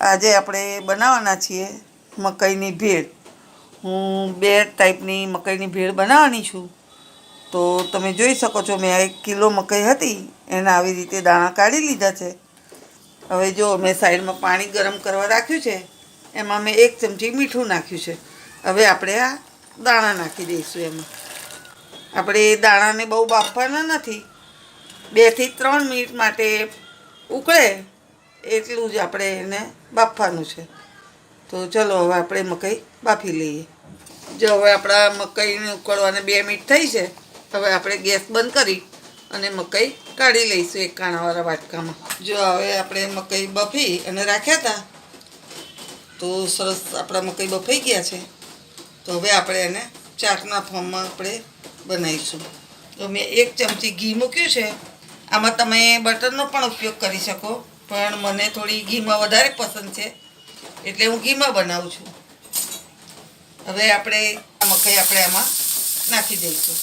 આજે આપણે બનાવવાના છીએ મકાઈની ભેળ. હું બે ટાઈપની મકાઈની ભેળ બનાવવાની છું. તો તમે જોઈ શકો છો, મેં એક કિલો મકાઈ હતી, એના આવી રીતે દાણા કાઢી લીધા છે. હવે જો મેં સાઈડમાં પાણી ગરમ કરવા રાખ્યું છે, એમાં મેં એક ચમચી મીઠું નાખ્યું છે. હવે આપણે આ દાણા નાખી દઈશું એમાં. આપણે દાણાને બહુ બાફવાના નથી. બેથી ત્રણ મિનિટ માટે ઉકળે એટલું જ આપણે એને બાફવાનું છે. તો ચલો હવે આપણે મકાઈ બાફી લઈએ. જો હવે આપણા મકાઈને ઉકળવાને બે મિનિટ થઈ છે, હવે આપણે ગેસ બંધ કરી અને મકાઈ કાઢી લઈશું એક કાણાવાળા વાટકામાં. જો હવે આપણે મકાઈ બફી અને રાખ્યા હતા, તો સરસ આપણા મકાઈ બફાઈ ગયા છે. તો હવે આપણે એને ચાટના ફોર્મમાં આપણે બનાવીશું. તો મેં એક ચમચી ઘી મૂક્યું છે. આમાં તમે બટરનો પણ ઉપયોગ કરી શકો. પણ મને થોડી ઘીમાં વધારે પસંદ છે. એટલે હું ઘીમાં બનાવું છું. હવે આપણે મકાઈ આપણે આમાં નાખી દઈશું.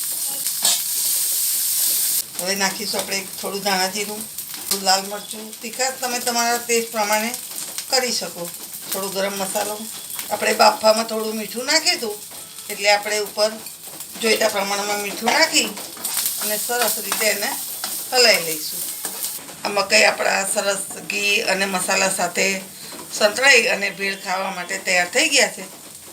હવે નાખીશું આપણે થોડું ધાણા જીરું, થોડું લાલ મરચું. તીખા તમે તમારા ટેસ્ટ પ્રમાણે કરી શકો. થોડું ગરમ મસાલો. આપણે બાફામાં થોડું મીઠું નાખ્યું હતું એટલે આપણે ઉપર જોઈતા પ્રમાણમાં મીઠું નાખી અને સરસ રીતે એને હલાવી લઈશું. મકાઈ આપણા સરસ ઘી અને મસાલા સાથે સંતળાઈ અને ભેળ ખાવા માટે તૈયાર થઈ ગયા છે?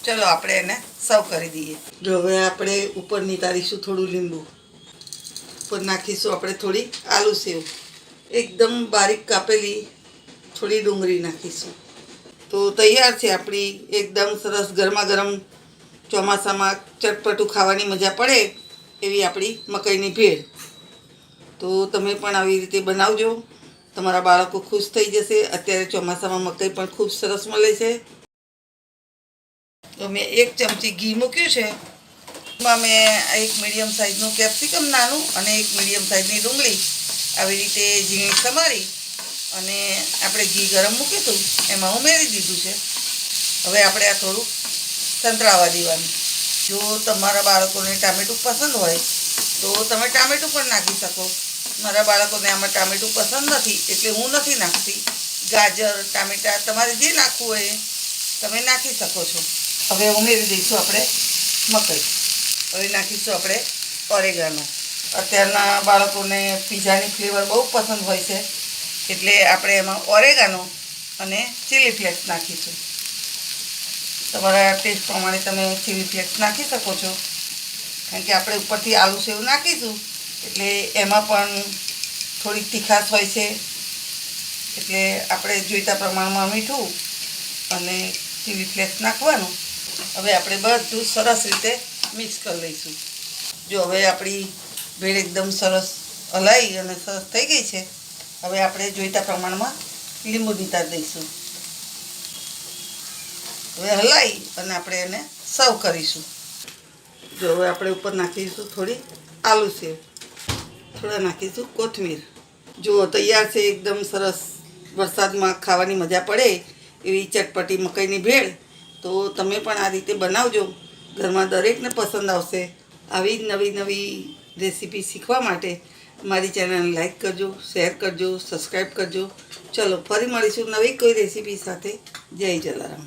ચલો આપણે એને સર્વ કરી દઈએ. જો હવે આપણે ઉપર નીતારીશું થોડું લીંબુ. ઉપર નાખીશું આપણે થોડી આલુ સેવ. એકદમ બારીક કાપેલી થોડી ડુંગળી નાખીશું. તો તૈયાર છે આપણી એકદમ સરસ ગરમા ગરમ ચોમાસામાં ચટપટું ખાવાની મજા પડે એવી આપણી મકાઈની ભેળ. તો તમે પણ આવી રીતે બનાવજો. તમારા બાળકો ખુશ થઈ જશે. અત્યારે ચોમાસામાં મકાઈ પણ ખૂબ સરસ મળે છે. તો મેં એક ચમચી ઘી મૂક્યું છે. એમાં મેં એક મીડિયમ સાઇઝનું કેપ્સિકમ નાનું અને એક મીડિયમ સાઇઝની ડુંગળી આવી રીતે ઝીણી સમારી અને આપણે ઘી ગરમ મૂક્યું હતું. એમાં ઉમેરી દીધું છે. હવે આપણે આ થોડું સંતળાવા દેવાનું. જો તમારા બાળકોને ટામેટું પસંદ હોય, તો તમે ટામેટું પણ નાખી શકો. મારા બાળકોને આમાં ટામેટું પસંદ નથી, એટલે હું નથી નાખતી. ગાજર, ટામેટાં, તમારે જે નાખવું હોય તમે નાખી શકો છો. હવે ઉમેરી દઈશું આપણે મકાઈ. હવે નાખીશું આપણે ઓરેગાનો. અત્યારના બાળકોને પીઝાની ફ્લેવર બહુ પસંદ હોય છે, એટલે આપણે એમાં ઓરેગાનો અને ચીલી ફ્લેક્સ નાખીશું. તમારા ટેસ્ટ પ્રમાણે તમે ચીલી ફ્લેક્સ નાખી શકો છો. કારણ કે આપણે ઉપરથી આલુ સેવ નાખીશું એટલે એમાં પણ થોડીક તીખાશ હોય છે. એટલે આપણે જોઈતા પ્રમાણમાં મીઠું અને ચીલી ફ્લેક્સ નાખવાનું. હવે આપણે બધું સરસ રીતે મિક્સ કરી લઈશું. જો હવે આપણી ભેળ એકદમ સરસ હલાઈ અને સરસ થઈ ગઈ છે. હવે આપણે જોઈતા પ્રમાણમાં લીંબુ નીતાર દઈશું. હવે હલાવી અને આપણે એને સર્વ કરીશું. જો હવે આપણે ઉપર નાખીશું થોડી આલુ સેવ થોડા નાખીશું કોથમીર. જુઓ તૈયાર છે એકદમ સરસ વરસાદમાં ખાવાની મજા પડે એવી ચટપટી મકાઈની ભેળ, તો તમે પણ આ રીતે બનાવજો. ઘરમાં દરેકને પસંદ આવશે. આવી જ નવી નવી રેસીપી શીખવા માટે મારી ચેનલને લાઈક કરજો, શેર કરજો, સબસ્ક્રાઈબ કરજો. ચલો, ફરી મળીશું નવી કોઈ રેસીપી સાથે. જય જલારામ.